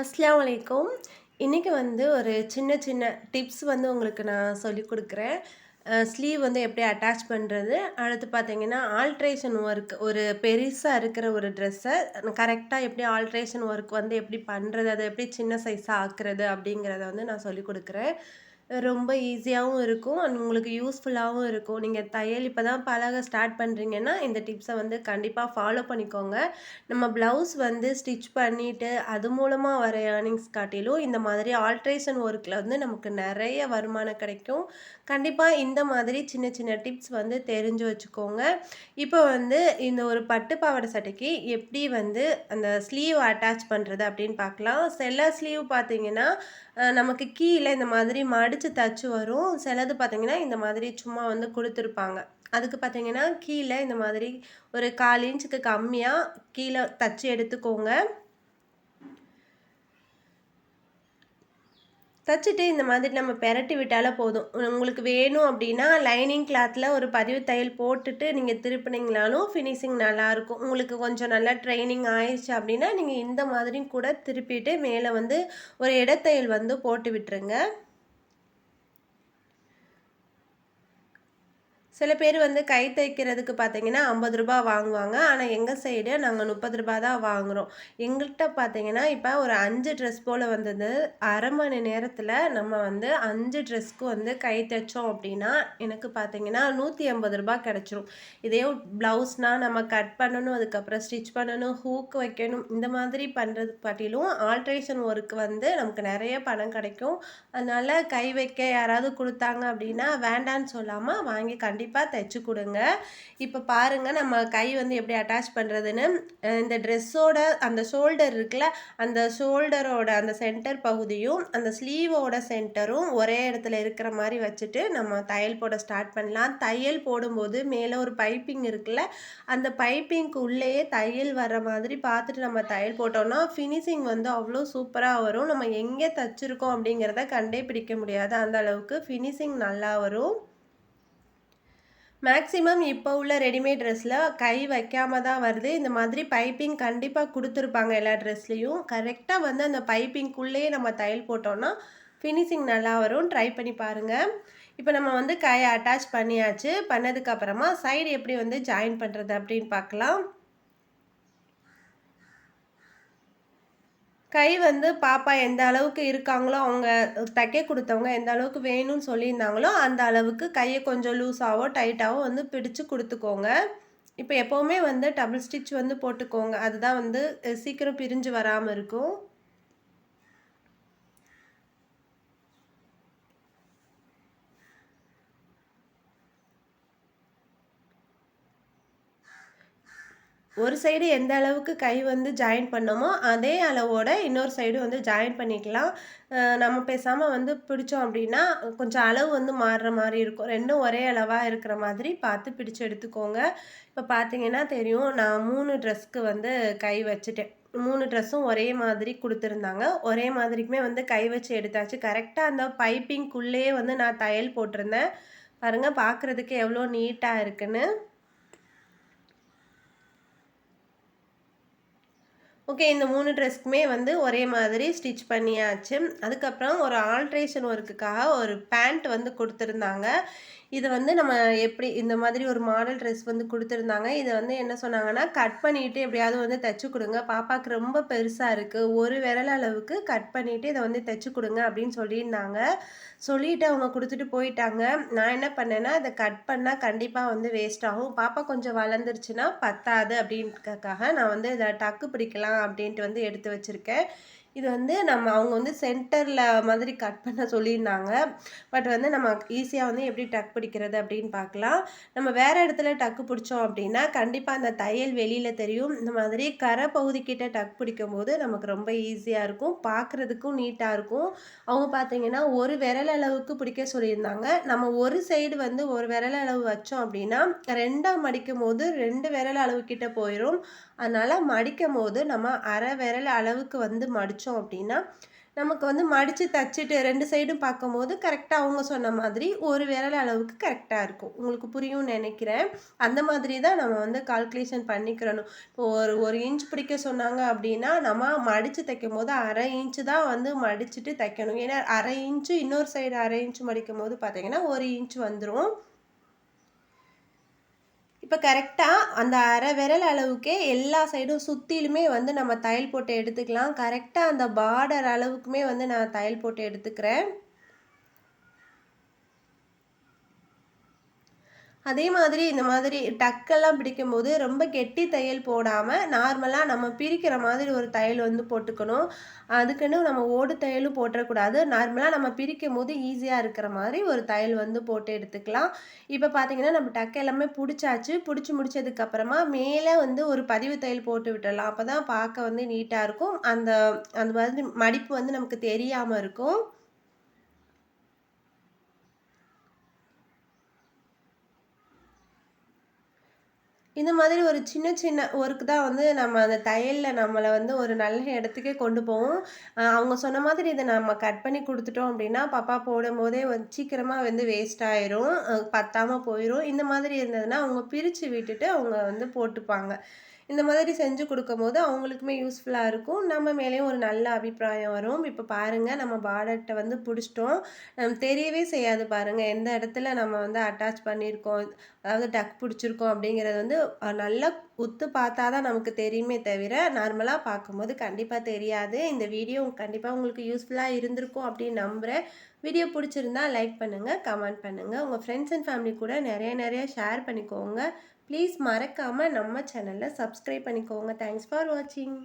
அஸ்ஸலாமு அலைக்கும் இன்றைக்கி வந்து ஒரு சின்ன சின்ன டிப்ஸ் வந்து உங்களுக்கு நான் சொல்லிக் கொடுக்குறேன். ஸ்லீவ் வந்து எப்படி அட்டாச் பண்ணுறது அடுத்து பார்த்தீங்கன்னா ஆல்ட்ரேஷன் ஒர்க் ஒரு பெருசாக இருக்கிற ஒரு ட்ரெஸ்ஸை கரெக்டாக எப்படி ஆல்ட்ரேஷன் ஒர்க் வந்து எப்படி பண்ணுறது அதை எப்படி சின்ன சைஸாக ஆக்குறது அப்படிங்கிறத வந்து நான் சொல்லிக் கொடுக்குறேன். ரொம்ப ஈஸியாகவும் இருக்கும். அண்ட் உங்களுக்கு யூஸ்ஃபுல்லாகவும் இருக்கும். நீங்கள் தையல் இப்போ தான் பழக ஸ்டார்ட் பண்ணுறீங்கன்னா இந்த டிப்ஸை வந்து கண்டிப்பாக ஃபாலோ பண்ணிக்கோங்க. நம்ம ப்ளவுஸ் வந்து ஸ்டிச் பண்ணிவிட்டு அது மூலமாக வர ஏர்னிங்ஸ் காட்டிலும் இந்த மாதிரி ஆல்ட்ரேஷன் ஒர்க்கில் வந்து நமக்கு நிறைய வருமானம் கிடைக்கும். கண்டிப்பாக இந்த மாதிரி சின்ன சின்ன டிப்ஸ் வந்து தெரிஞ்சு வச்சுக்கோங்க. இப்போ வந்து இந்த ஒரு பட்டு பாவாடை சட்டைக்கு எப்படி வந்து அந்த ஸ்லீவ் அட்டாச் பண்ணுறது அப்படின்னு பார்க்கலாம். சில ஸ்லீவ் பார்த்தீங்கன்னா நமக்கு கீழே இந்த மாதிரி மடித்து தச்சு வரும். சிலது பார்த்தீங்கன்னா இந்த மாதிரி சும்மா வந்து கொடுத்துருப்பாங்க. அதுக்கு பார்த்தீங்கன்னா கீழே இந்த மாதிரி ஒரு கால் இன்ச்சுக்கு கம்மியாக கீழே தச்சு எடுத்துக்கோங்க. தச்சுட்டு இந்த மாதிரி நம்ம பெரட்டி விட்டாலே போதும். உங்களுக்கு வேணும் அப்படின்னா லைனிங் கிளாத்தில் ஒரு பதிவு தையல் போட்டுட்டு நீங்கள் திருப்பினீங்களாலும் ஃபினிஷிங் நல்லாயிருக்கும். உங்களுக்கு கொஞ்சம் நல்லா ட்ரைனிங் ஆயிடுச்சு அப்படின்னா நீங்கள் இந்த மாதிரியும் கூட திருப்பிட்டு மேலே வந்து ஒரு இடத்தையல் வந்து போட்டு விட்டுருங்க. சில பேர் வந்து கை தைக்கிறதுக்கு பார்த்தீங்கன்னா ஐம்பது ரூபா வாங்குவாங்க. ஆனால் எங்கள் சைடு நாங்கள் முப்பது ரூபா தான் வாங்குகிறோம் எங்கள்கிட்ட பார்த்தீங்கன்னா இப்போ ஒரு அஞ்சு ட்ரெஸ் போல் வந்தது. அரை மணி நேரத்தில் நம்ம வந்து அஞ்சு ட்ரெஸ்க்கு வந்து கை தைச்சோம் அப்படின்னா எனக்கு பார்த்தீங்கன்னா நூற்றி ஐம்பது ரூபா கிடச்சிரும். இதே ப்ளவுஸ்னால் நம்ம கட் பண்ணணும் அதுக்கப்புறம் ஸ்டிச் பண்ணணும் ஹூக் வைக்கணும் இந்த மாதிரி பண்ணுறது பாட்டிலும் ஆல்ட்ரேஷன் ஒர்க் வந்து நமக்கு நிறைய பணம் கிடைக்கும். அதனால் கை வைக்க யாராவது கொடுத்தாங்க அப்படின்னா வேண்டான்னு சொல்லாமல் வாங்கி கண்டிப்பாக கண்டிப்பாக தைச்சி கொடுங்க. இப்போ பாருங்கள் நம்ம கை வந்து எப்படி அட்டாச் பண்ணுறதுன்னு இந்த ட்ரெஸ்ஸோட அந்த ஷோல்டர் இருக்குல்ல அந்த ஷோல்டரோட அந்த சென்டர் பகுதியும் அந்த ஸ்லீவோட சென்டரும் ஒரே இடத்துல இருக்கிற மாதிரி வச்சுட்டு நம்ம தையல் போட ஸ்டார்ட் பண்ணலாம். தையல் போடும்போது மேலே ஒரு பைப்பிங் இருக்குல்ல அந்த பைப்பிங்க்கு உள்ளேயே தையல் வர்ற மாதிரி பார்த்துட்டு நம்ம தையல் போட்டோம்னா ஃபினிஷிங் வந்து அவ்வளோ சூப்பராக வரும். நம்ம எங்கே தைச்சிருக்கோம் அப்படிங்கிறத கண்டே பிடிக்க முடியாது. அந்த அளவுக்கு ஃபினிஷிங் நல்லா வரும். மேக்ஸிமம் இப்போ உள்ள ரெடிமேட் ட்ரெஸ்ஸில் கை வைக்காம தான் வருது. இந்த மாதிரி பைப்பிங் கண்டிப்பாக கொடுத்துருப்பாங்க எல்லா ட்ரெஸ்லேயும் கரெக்டாக வந்து அந்த பைப்பிங்குள்ளேயே நம்ம தையல் போட்டோன்னா ஃபினிஷிங் நல்லா வரும். ட்ரை பண்ணி பாருங்கள் இப்போ நம்ம வந்து கையை அட்டாச் பண்ணியாச்சு. பண்ணதுக்கப்புறமா சைடு எப்படி வந்து ஜாயின் பண்ணுறது அப்படின்னு பார்க்கலாம். கை வந்து பாப்பா எந்த அளவுக்கு இருக்காங்களோ அவங்க தைக்க கொடுத்தவங்க எந்த அளவுக்கு வேணும்னு சொல்லியிருந்தாங்களோ அந்த அளவுக்கு கையை கொஞ்சம் லூஸாகவோ டைட்டாகவோ வந்து பிடிச்சு கொடுத்துக்கோங்க. இப்போ எப்போவுமே வந்து டபுள் ஸ்டிச் வந்து போட்டுக்கோங்க. அதுதான் வந்து சீக்கிரம் பிரிஞ்சு வராமல் இருக்கும். ஒரு சைடு எந்த அளவுக்கு கை வந்து ஜாயின் பண்ணோமோ அதே அளவோட இன்னொரு சைடு வந்து ஜாயின் பண்ணிக்கலாம். நம்ம பேசாமல் வந்து பிடிச்சோம் அப்படின்னா கொஞ்சம் அளவு வந்து மாறுற மாதிரி இருக்கும். ரெண்டும் ஒரே அளவாக இருக்கிற மாதிரி பார்த்து பிடிச்சு எடுத்துக்கோங்க. இப்போ பார்த்தீங்கன்னா தெரியும் நான் மூணு ட்ரெஸ்க்கு வந்து கை வச்சுட்டேன். மூணு ட்ரெஸ்ஸும் ஒரே மாதிரி கொடுத்துருந்தாங்க. ஒரே மாதிரிக்குமே வந்து கை வச்சு எடுத்தாச்சு. கரெக்டாக அந்த பைப்பிங்குள்ளேயே வந்து நான் தையல் போட்டிருந்தேன். பாருங்கள் பார்க்குறதுக்கு எவ்வளோ நீட்டாக இருக்குன்னு. ஓகே இந்த மூணு ட்ரெஸ்க்குமே வந்து ஒரே மாதிரி ஸ்டிச் பண்ணியாச்சு. அதுக்கப்புறம் ஒரு ஆல்ட்ரேஷன் ஒர்க்குக்காக ஒரு பேண்ட் வந்து கொடுத்துருந்தாங்க. இதை வந்து நம்ம எப்படி இந்த மாதிரி ஒரு மாடல் ட்ரெஸ் வந்து கொடுத்துருந்தாங்க. இதை வந்து என்ன சொன்னாங்கன்னா கட் பண்ணிவிட்டு எப்படியாவது வந்து தைச்சி கொடுங்க. பாப்பாவுக்கு ரொம்ப பெருசாக இருக்குது ஒரு விரல் அளவுக்கு கட் பண்ணிவிட்டு இதை வந்து தைச்சி கொடுங்க அப்படின்னு சொல்லியிருந்தாங்க. சொல்லிவிட்டு அவங்க கொடுத்துட்டு போயிட்டாங்க. நான் என்ன பண்ணேன்னா இதை கட் பண்ணால் கண்டிப்பாக வந்து வேஸ்ட் ஆகும். பாப்பா கொஞ்சம் வளர்ந்துருச்சுன்னா பத்தாது அப்படின்றதுக்காக நான் வந்து இதை டக்கு பிடிக்கலாம் அப்படின்ட்டு வந்து எடுத்து வச்சுருக்கேன். இது வந்து நம்ம அவங்க வந்து சென்டரில் மாதிரி கட் பண்ண சொல்லியிருந்தாங்க. பட் வந்து நம்ம ஈஸியாக வந்து எப்படி டக் பிடிக்கிறது அப்படின்னு பார்க்கலாம். நம்ம வேறு இடத்துல டக்கு பிடிச்சோம் அப்படின்னா கண்டிப்பாக அந்த தையல் வெளியில் தெரியும். இந்த மாதிரி கரை பகுதிக்கிட்ட டக் பிடிக்கும் போது நமக்கு ரொம்ப ஈஸியாக இருக்கும். பார்க்குறதுக்கும் நீட்டாக இருக்கும். அவங்க பார்த்தீங்கன்னா ஒரு விரல் அளவுக்கு பிடிக்க சொல்லியிருந்தாங்க. நம்ம ஒரு சைடு வந்து ஒரு விரல் அளவு வச்சோம் அப்படின்னா ரெண்டாக மடிக்கும் போது ரெண்டு விரல் அளவுக்கிட்ட போயிடும் அதனால் மடிக்கும் போது நம்ம அரை விரல் அளவுக்கு வந்து மடித்தோம் அப்படின்னா நமக்கு வந்து மடித்து தச்சுட்டு ரெண்டு சைடும் பார்க்கும்போது கரெக்டாக அவங்க சொன்ன மாதிரி ஒரு விரல் அளவுக்கு கரெக்டாக இருக்கும். உங்களுக்கு புரியும்னு நினைக்கிறேன். அந்த மாதிரி தான் நம்ம வந்து கால்குலேஷன் பண்ணிக்கிறணும். இப்போ ஒரு ஒரு இன்ச் பிடிக்க சொன்னாங்க அப்படின்னா நம்ம மடித்து தைக்கும் போது அரை இன்ச்சு தான் வந்து மடிச்சுட்டு தைக்கணும். ஏன்னா அரை இன்ச்சு இன்னொரு சைடு அரை இன்ச்சு மடிக்கும் போது பார்த்தீங்கன்னா ஒரு இன்ச் வந்துடும் இப்போ கரெக்டாக அந்த அரை விரல் அளவுக்கே எல்லா சைடும் சுற்றிலுமே வந்து நம்ம தையல் போட்டு எடுத்துக்கலாம். கரெக்டாக அந்த பார்டர் அளவுக்குமே வந்து நான் தையல் போட்டு எடுத்துக்கிறேன். அதே மாதிரி இந்த மாதிரி டக்கெல்லாம் பிடிக்கும்போது ரொம்ப கெட்டி தையல் போடாமல் நார்மலாக நம்ம பிரிக்கிற மாதிரி ஒரு தையல் வந்து போட்டுக்கணும். அதுக்குன்னு நம்ம ஓடு தையலும் போட்டுறக்கூடாது. நார்மலாக நம்ம பிரிக்கும் போது ஈஸியாக இருக்கிற மாதிரி ஒரு தையல் வந்து போட்டு எடுத்துக்கலாம். இப்போ பார்த்தீங்கன்னா நம்ம டக்கு எல்லாமே பிடிச்சாச்சு. பிடிச்சி முடிச்சதுக்கப்புறமா மேலே வந்து ஒரு பதிவு தையல் போட்டு விட்டுடலாம் அப்போ தான் பார்க்க வந்து நீட்டாக இருக்கும். அந்த அந்த மாதிரி மடிப்பு வந்து நமக்கு தெரியாமல் இருக்கும். இந்த மாதிரி ஒரு சின்ன சின்ன ஒர்க் தான் வந்து நம்ம அந்த தையலில் நம்மளை வந்து ஒரு நல்ல இடத்துக்கே கொண்டு போவோம் அவங்க சொன்ன மாதிரி இதை நம்ம கட் பண்ணி கொடுத்துட்டோம் அப்படின்னா பாப்பா போடும்போதே சீக்கிரமாக வந்து வேஸ்ட் ஆயிரும். பத்தாமல் போயிடும் இந்த மாதிரி இருந்ததுன்னா அவங்க பிரித்து விட்டுட்டு அவங்க வந்து போட்டுப்பாங்க. இந்த மாதிரி செஞ்சு கொடுக்கும்போது அவங்களுக்குமே யூஸ்ஃபுல்லாக இருக்கும். நம்ம மேலேயும் ஒரு நல்ல அபிப்பிராயம் வரும். இப்போ பாருங்கள் நம்ம பார்டர்கிட்ட வந்து பிடிச்சிட்டோம். தெரியவே செய்யாது பாருங்கள் எந்த இடத்துல நம்ம வந்து அட்டாச் பண்ணியிருக்கோம் அதாவது டக் பிடிச்சிருக்கோம் அப்படிங்கிறது வந்து நல்லா உத்து பார்த்தா தான் நமக்கு தெரியுமே தவிர நார்மலாக பார்க்கும்போது கண்டிப்பாக தெரியாது. இந்த வீடியோ கண்டிப்பாக உங்களுக்கு யூஸ்ஃபுல்லாக இருந்திருக்கும் அப்படின்னு நம்புகிறேன் வீடியோ பிடிச்சிருந்தா லைக் பண்ணுங்கள் கமெண்ட் பண்ணுங்கள் உங்கள் ஃப்ரெண்ட்ஸ் அண்ட் ஃபேமிலி கூட நிறைய நிறைய ஷேர் பண்ணிக்கோங்க. ப்ளீஸ் மறக்காமல் நம்ம சேனலில் சப்ஸ்கிரைப் பண்ணிக்கோங்க. தேங்க்ஸ் ஃபார் வாட்சிங்